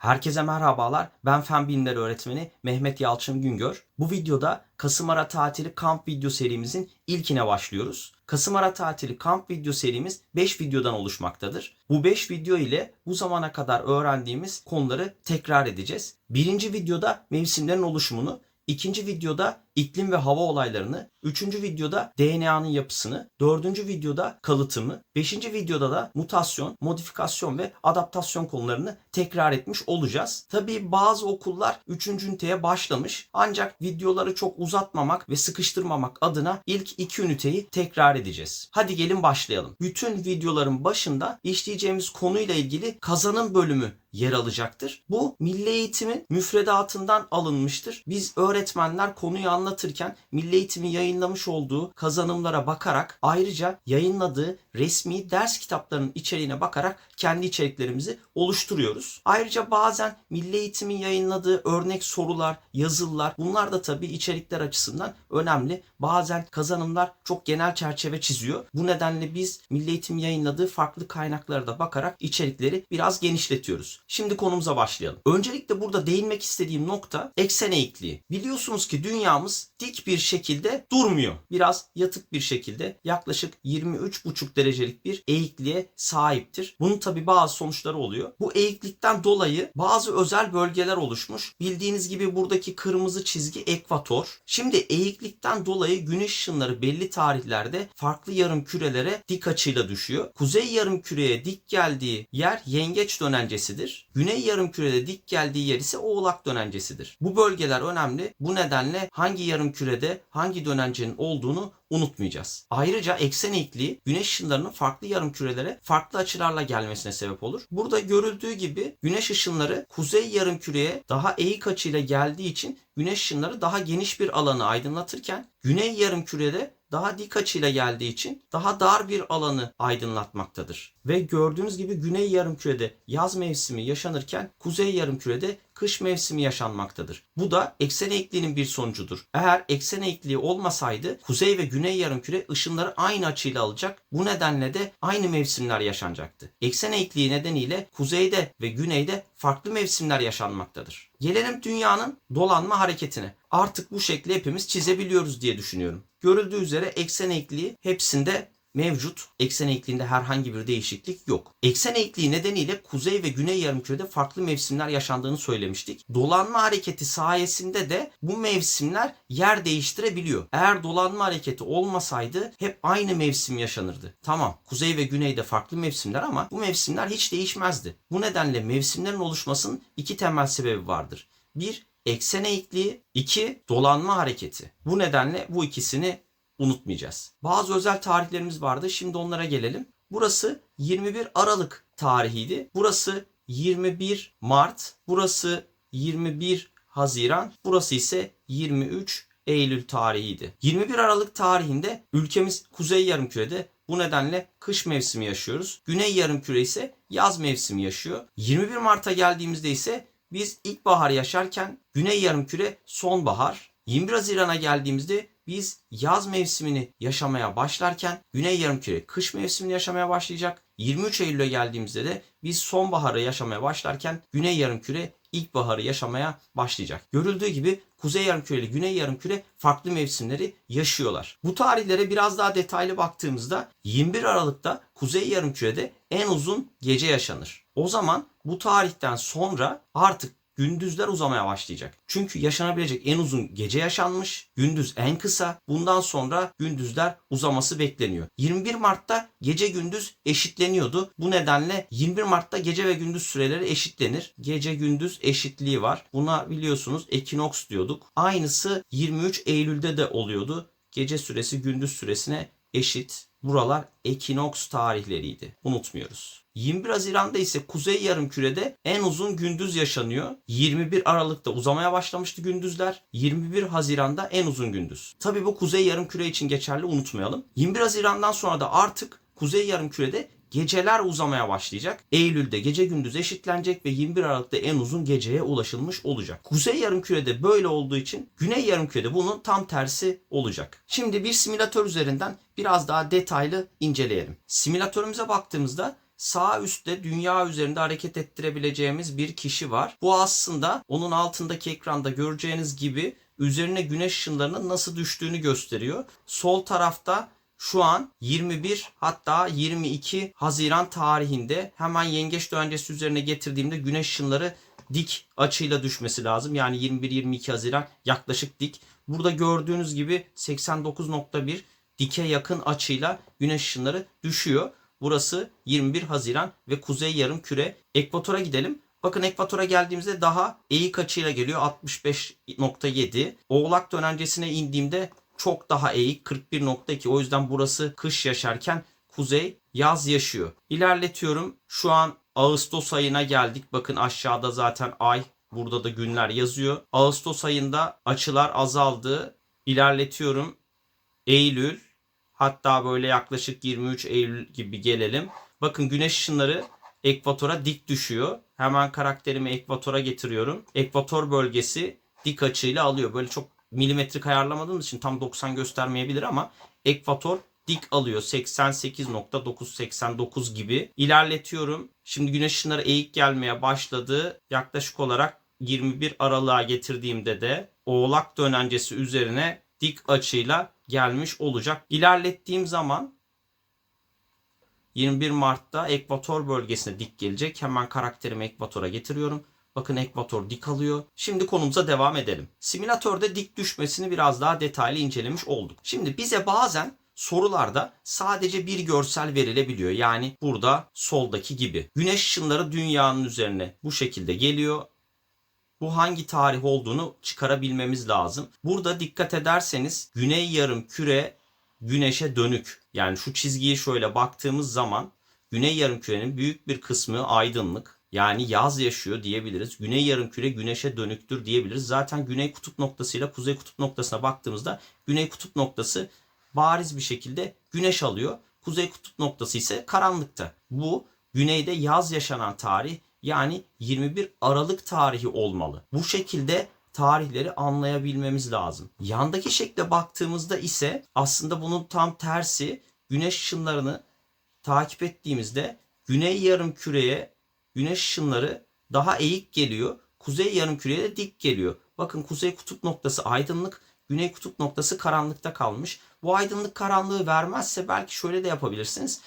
Herkese merhabalar. Ben Fen Bilimleri Öğretmeni Mehmet Yalçın Güngör. Bu videoda Kasım Ara Tatili kamp video serimizin ilkine başlıyoruz. Kasım Ara Tatili kamp video serimiz 5 videodan oluşmaktadır. Bu 5 video ile bu zamana kadar öğrendiğimiz konuları tekrar edeceğiz. Birinci videoda mevsimlerin oluşumunu, ikinci videoda iklim ve hava olaylarını, üçüncü videoda DNA'nın yapısını, dördüncü videoda kalıtımı, beşinci videoda da mutasyon, modifikasyon ve adaptasyon konularını tekrar etmiş olacağız. Tabii bazı okullar üçüncü üniteye başlamış ancak videoları çok uzatmamak ve sıkıştırmamak adına ilk iki üniteyi tekrar edeceğiz. Hadi gelin başlayalım. Bütün videoların başında işleyeceğimiz konuyla ilgili kazanım bölümü yer alacaktır. Bu milli eğitimin müfredatından alınmıştır. Biz öğretmenler konuyu anlatırken milli eğitimin yayınlamış olduğu kazanımlara bakarak ayrıca yayınladığı resmi ders kitaplarının içeriğine bakarak kendi içeriklerimizi oluşturuyoruz. Ayrıca bazen milli eğitimin yayınladığı örnek sorular, yazılılar bunlar da tabii içerikler açısından önemli. Bazen kazanımlar çok genel çerçeve çiziyor. Bu nedenle biz milli eğitim yayınladığı farklı kaynaklara da bakarak içerikleri biraz genişletiyoruz. Şimdi konumuza başlayalım. Öncelikle burada değinmek istediğim nokta eksen eğikliği. Biliyorsunuz ki dünyamız dik bir şekilde durmuyor. Biraz yatık bir şekilde yaklaşık 23,5 derecelik bir eğikliğe sahiptir. Bunun tabi bazı sonuçları oluyor. Bu eğiklikten dolayı bazı özel bölgeler oluşmuş. Bildiğiniz gibi buradaki kırmızı çizgi ekvator. Şimdi eğiklikten dolayı güneş ışınları belli tarihlerde farklı yarım kürelere dik açıyla düşüyor. Kuzey yarım küreye dik geldiği yer yengeç dönencesidir. Güney yarım kürede dik geldiği yer ise oğlak dönencesidir. Bu bölgeler önemli. Bu nedenle hangi yarım kürede hangi dönencenin olduğunu unutmayacağız. Ayrıca eksen eğikliği güneş ışınlarının farklı yarım kürelere farklı açılarla gelmesine sebep olur. Burada görüldüğü gibi güneş ışınları kuzey yarım küreye daha eğik açıyla geldiği için güneş ışınları daha geniş bir alanı aydınlatırken güney yarım kürede daha dik açıyla geldiği için daha dar bir alanı aydınlatmaktadır. Ve gördüğünüz gibi güney yarımkürede yaz mevsimi yaşanırken kuzey yarımkürede kış mevsimi yaşanmaktadır. Bu da eksen eğikliğinin bir sonucudur. Eğer eksen eğikliği olmasaydı kuzey ve güney yarımküre ışınları aynı açıyla alacak. Bu nedenle de aynı mevsimler yaşanacaktı. Eksen eğikliği nedeniyle kuzeyde ve güneyde farklı mevsimler yaşanmaktadır. Gelelim dünyanın dolanma hareketine. Artık bu şekli hepimiz çizebiliyoruz diye düşünüyorum. Görüldüğü üzere eksen eğikliği hepsinde mevcut. Eksen eğikliğinde herhangi bir değişiklik yok. Eksen eğikliği nedeniyle kuzey ve güney yarımkürede farklı mevsimler yaşandığını söylemiştik. Dolanma hareketi sayesinde de bu mevsimler yer değiştirebiliyor. Eğer dolanma hareketi olmasaydı hep aynı mevsim yaşanırdı. Tamam kuzey ve güneyde farklı mevsimler ama bu mevsimler hiç değişmezdi. Bu nedenle mevsimlerin oluşmasının iki temel sebebi vardır. Bir, eksen eğikliği, iki, dolanma hareketi. Bu nedenle bu ikisini unutmayacağız. Bazı özel tarihlerimiz vardı. Şimdi onlara gelelim. Burası 21 Aralık tarihiydi. Burası 21 Mart. Burası 21 Haziran. Burası ise 23 Eylül tarihiydi. 21 Aralık tarihinde ülkemiz kuzey yarımkürede bu nedenle kış mevsimi yaşıyoruz. Güney yarımküre ise yaz mevsimi yaşıyor. 21 Mart'a geldiğimizde ise biz ilkbahar yaşarken güney yarımküre sonbahar. 21 Haziran'a geldiğimizde biz yaz mevsimini yaşamaya başlarken Güney Yarımküre kış mevsimini yaşamaya başlayacak. 23 Eylül'e geldiğimizde de biz sonbaharı yaşamaya başlarken Güney Yarımküre ilkbaharı yaşamaya başlayacak. Görüldüğü gibi Kuzey Yarımküre ile Güney Yarımküre farklı mevsimleri yaşıyorlar. Bu tarihlere biraz daha detaylı baktığımızda 21 Aralık'ta Kuzey Yarımküre'de en uzun gece yaşanır. O zaman bu tarihten sonra artık gündüzler uzamaya başlayacak. Çünkü yaşanabilecek en uzun gece yaşanmış, gündüz en kısa. Bundan sonra gündüzler uzaması bekleniyor. 21 Mart'ta gece gündüz eşitleniyordu. Bu nedenle 21 Mart'ta gece ve gündüz süreleri eşitlenir. Gece gündüz eşitliği var. Buna biliyorsunuz ekinoks diyorduk. Aynısı 23 Eylül'de de oluyordu. Gece süresi gündüz süresine eşit. Buralar ekinoks tarihleriydi. Unutmuyoruz. 21 Haziran'da ise Kuzey Yarımküre'de en uzun gündüz yaşanıyor. 21 Aralık'ta uzamaya başlamıştı gündüzler. 21 Haziran'da en uzun gündüz. Tabii bu Kuzey Yarımküre için geçerli unutmayalım. 21 Haziran'dan sonra da artık Kuzey Yarımküre'de geceler uzamaya başlayacak. Eylül'de gece gündüz eşitlenecek ve 21 Aralık'ta en uzun geceye ulaşılmış olacak. Kuzey yarımkürede böyle olduğu için güney yarımkürede bunun tam tersi olacak. Şimdi bir simülatör üzerinden biraz daha detaylı inceleyelim. Simülatörümüze baktığımızda sağ üstte dünya üzerinde hareket ettirebileceğimiz bir kişi var. Bu aslında onun altındaki ekranda göreceğiniz gibi üzerine güneş ışınlarının nasıl düştüğünü gösteriyor. Sol tarafta şu an 21 hatta 22 Haziran tarihinde hemen yengeç dönencesi üzerine getirdiğimde güneş ışınları dik açıyla düşmesi lazım. Yani 21-22 Haziran yaklaşık dik. Burada gördüğünüz gibi 89.1 dike yakın açıyla güneş ışınları düşüyor. Burası 21 Haziran ve kuzey yarım küre. Ekvatora gidelim. Bakın ekvatora geldiğimizde daha eğik açıyla geliyor 65.7. Oğlak dönencesine indiğimde çok daha eğik 41.2. O yüzden burası kış yaşarken kuzey yaz yaşıyor. İlerletiyorum. Şu an Ağustos ayına geldik. Bakın aşağıda zaten ay burada da günler yazıyor. Ağustos ayında açılar azaldı. İlerletiyorum. Eylül hatta böyle yaklaşık 23 Eylül gibi gelelim. Bakın güneş ışınları ekvatora dik düşüyor. Hemen karakterimi ekvatora getiriyorum. Ekvator bölgesi dik açıyla alıyor. Böyle çok milimetrik ayarlamadığımız için tam 90 göstermeyebilir ama ekvator dik alıyor. 88.989 gibi. İlerletiyorum. Şimdi güneş ışınları eğik gelmeye başladı. Yaklaşık olarak 21 aralığa getirdiğimde de oğlak dönencesi üzerine dik açıyla gelmiş olacak. İlerlettiğim zaman 21 Mart'ta ekvator bölgesine dik gelecek. Hemen karakterimi ekvatora getiriyorum. Bakın ekvator dik alıyor. Şimdi konumuza devam edelim. Simülatörde dik düşmesini biraz daha detaylı incelemiş olduk. Şimdi bize bazen sorularda sadece bir görsel verilebiliyor. Yani burada soldaki gibi. Güneş ışınları dünyanın üzerine bu şekilde geliyor. Bu hangi tarih olduğunu çıkarabilmemiz lazım. Burada dikkat ederseniz güney yarım küre güneşe dönük. Yani şu çizgiye şöyle baktığımız zaman güney yarım kürenin büyük bir kısmı aydınlık. Yani yaz yaşıyor diyebiliriz. Güney yarım küre güneşe dönüktür diyebiliriz. Zaten güney kutup noktasıyla kuzey kutup noktasına baktığımızda güney kutup noktası bariz bir şekilde güneş alıyor. Kuzey kutup noktası ise karanlıkta. Bu güneyde yaz yaşanan tarih yani 21 Aralık tarihi olmalı. Bu şekilde tarihleri anlayabilmemiz lazım. Yandaki şekle baktığımızda ise aslında bunun tam tersi güneş ışınlarını takip ettiğimizde güney yarım küreye güneş ışınları daha eğik geliyor. Kuzey yarım küreye de dik geliyor. Bakın kuzey kutup noktası aydınlık, güney kutup noktası karanlıkta kalmış. Bu aydınlık karanlığı vermezse belki şöyle de yapabilirsiniz.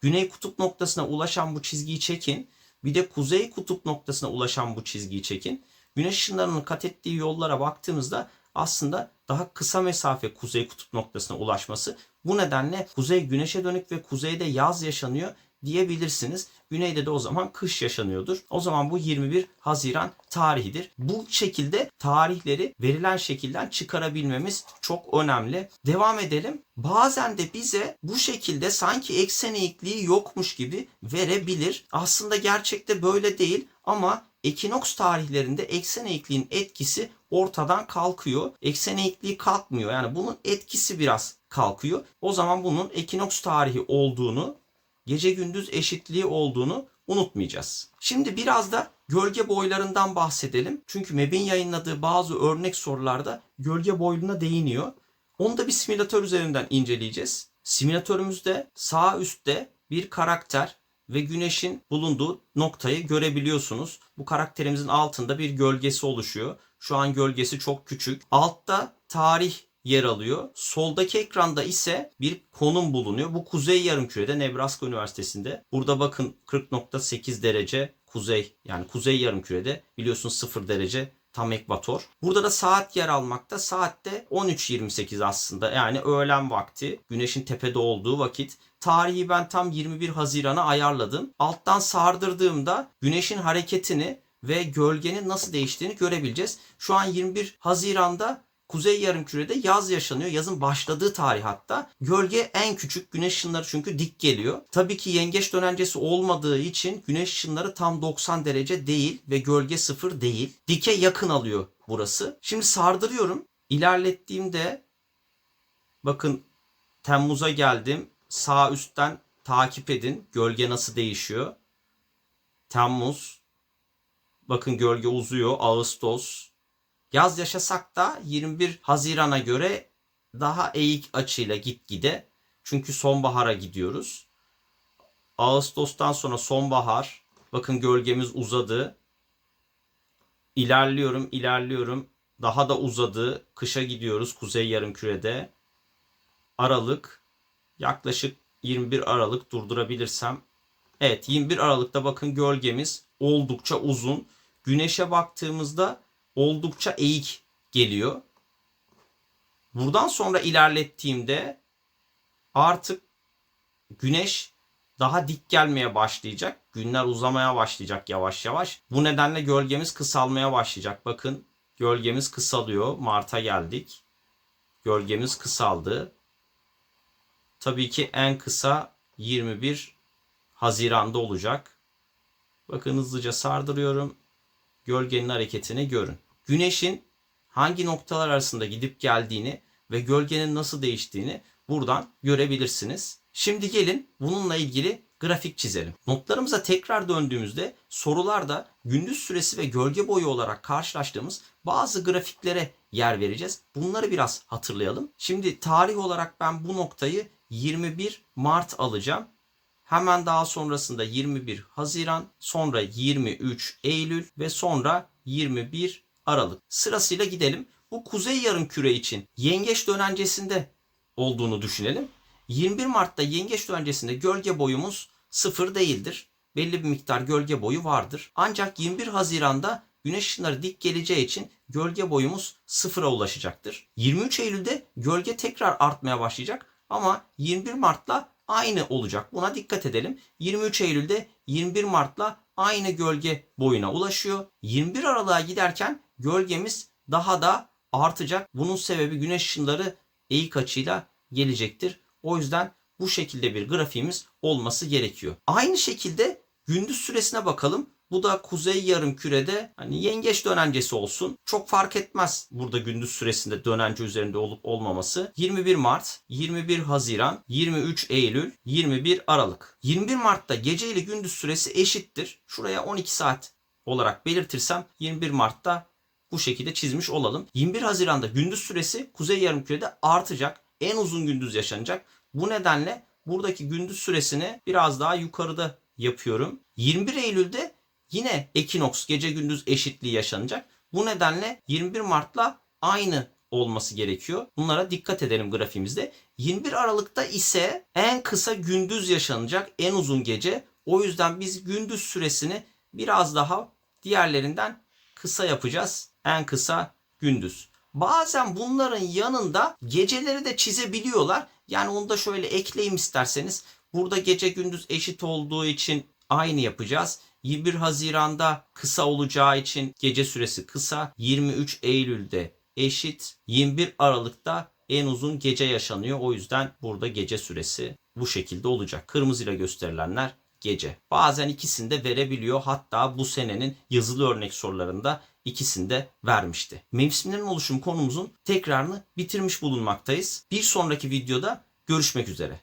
Güney kutup noktasına ulaşan bu çizgiyi çekin. Bir de kuzey kutup noktasına ulaşan bu çizgiyi çekin. Güneş ışınlarının kat ettiği yollara baktığımızda aslında daha kısa mesafe kuzey kutup noktasına ulaşması. Bu nedenle kuzey güneşe dönük ve kuzeyde yaz yaşanıyor diyebilirsiniz. Güneyde de o zaman kış yaşanıyordur. O zaman bu 21 Haziran tarihidir. Bu şekilde tarihleri verilen şekilden çıkarabilmemiz çok önemli. Devam edelim. Bazen de bize bu şekilde sanki eksen eğikliği yokmuş gibi verebilir. Aslında gerçekte böyle değil ama ekinoks tarihlerinde eksen eğikliğin etkisi ortadan kalkıyor. Eksen eğikliği kalkmıyor. Yani bunun etkisi biraz kalkıyor. O zaman bunun ekinoks tarihi olduğunu gece gündüz eşitliği olduğunu unutmayacağız. Şimdi biraz da gölge boylarından bahsedelim. Çünkü MEB'in yayınladığı bazı örnek sorularda gölge boyuna değiniyor. Onu da bir simülatör üzerinden inceleyeceğiz. Simülatörümüzde sağ üstte bir karakter ve güneşin bulunduğu noktayı görebiliyorsunuz. Bu karakterimizin altında bir gölgesi oluşuyor. Şu an gölgesi çok küçük. Altta tarih yer alıyor. Soldaki ekranda ise bir konum bulunuyor. Bu kuzey yarımkürede Nebraska Üniversitesi'nde. Burada bakın 40.8 derece kuzey yani kuzey yarımkürede biliyorsunuz 0 derece tam ekvator. Burada da saat yer almakta. Saatte 13.28 aslında. Yani öğlen vakti. Güneşin tepede olduğu vakit. Tarihi ben tam 21 Haziran'a ayarladım. Alttan sardırdığımda güneşin hareketini ve gölgenin nasıl değiştiğini görebileceğiz. Şu an 21 Haziran'da Kuzey Yarımküre'de yaz yaşanıyor. Yazın başladığı tarih hatta. Gölge en küçük. Güneş ışınları çünkü dik geliyor. Tabii ki yengeç dönencesi olmadığı için güneş ışınları tam 90 derece değil ve gölge sıfır değil. Dike yakın alıyor burası. Şimdi sardırıyorum. İlerlettiğimde bakın Temmuz'a geldim. Sağ üstten takip edin. Gölge nasıl değişiyor. Temmuz. Bakın gölge uzuyor. Ağustos. Yaz yaşasak da 21 Haziran'a göre daha eğik açıyla gitgide. Çünkü sonbahara gidiyoruz. Ağustos'tan sonra sonbahar. Bakın gölgemiz uzadı. İlerliyorum, ilerliyorum. Daha da uzadı. Kışa gidiyoruz kuzey yarımkürede. Aralık yaklaşık 21 Aralık durdurabilirsem. Evet 21 Aralık'ta bakın gölgemiz oldukça uzun. Güneşe baktığımızda oldukça eğik geliyor. Buradan sonra ilerlettiğimde artık güneş daha dik gelmeye başlayacak. Günler uzamaya başlayacak yavaş yavaş. Bu nedenle gölgemiz kısalmaya başlayacak. Bakın gölgemiz kısalıyor. Mart'a geldik. Gölgemiz kısaldı. Tabii ki en kısa 21 Haziran'da olacak. Bakın hızlıca sardırıyorum. Gölgenin hareketini görün. Güneşin hangi noktalar arasında gidip geldiğini ve gölgenin nasıl değiştiğini buradan görebilirsiniz. Şimdi gelin bununla ilgili grafik çizelim. Notlarımıza tekrar döndüğümüzde sorularda gündüz süresi ve gölge boyu olarak karşılaştığımız bazı grafiklere yer vereceğiz. Bunları biraz hatırlayalım. Şimdi tarih olarak ben bu noktayı 21 Mart alacağım. Hemen daha sonrasında 21 Haziran, sonra 23 Eylül ve sonra 21 Aralık. Sırasıyla gidelim. Bu kuzey yarımküre için yengeç dönencesinde olduğunu düşünelim. 21 Mart'ta yengeç dönencesinde gölge boyumuz sıfır değildir. Belli bir miktar gölge boyu vardır. Ancak 21 Haziran'da güneş ışınları dik geleceği için gölge boyumuz sıfıra ulaşacaktır. 23 Eylül'de gölge tekrar artmaya başlayacak ama 21 Mart'la aynı olacak. Buna dikkat edelim. 23 Eylül'de 21 Mart'la aynı gölge boyuna ulaşıyor. 21 Aralık'a giderken gölgemiz daha da artacak. Bunun sebebi güneş ışınları eğik açıyla gelecektir. O yüzden bu şekilde bir grafiğimiz olması gerekiyor. Aynı şekilde gündüz süresine bakalım. Bu da kuzey yarım kürede hani yengeç dönencesi olsun. Çok fark etmez burada gündüz süresinde dönence üzerinde olup olmaması. 21 Mart, 21 Haziran, 23 Eylül, 21 Aralık. 21 Mart'ta gece ile gündüz süresi eşittir. Şuraya 12 saat olarak belirtirsem 21 Mart'ta bu şekilde çizmiş olalım. 21 Haziran'da gündüz süresi kuzey yarımkürede artacak. En uzun gündüz yaşanacak. Bu nedenle buradaki gündüz süresini biraz daha yukarıda yapıyorum. 21 Eylül'de yine ekinoks gece gündüz eşitliği yaşanacak. Bu nedenle 21 Mart'la aynı olması gerekiyor. Bunlara dikkat edelim grafiğimizde. 21 Aralık'ta ise en kısa gündüz yaşanacak, en uzun gece. O yüzden biz gündüz süresini biraz daha diğerlerinden kısa yapacağız. En kısa gündüz. Bazen bunların yanında geceleri de çizebiliyorlar. Yani onu da şöyle ekleyeyim isterseniz. Burada gece gündüz eşit olduğu için aynı yapacağız. 21 Haziran'da kısa olacağı için gece süresi kısa. 23 Eylül'de eşit. 21 Aralık'ta en uzun gece yaşanıyor. O yüzden burada gece süresi bu şekilde olacak. Kırmızıyla gösterilenler gece. Bazen ikisini de verebiliyor. Hatta bu senenin yazılı örnek sorularında ikisini vermişti. Mevsimlerin oluşum konumuzun tekrarını bitirmiş bulunmaktayız. Bir sonraki videoda görüşmek üzere.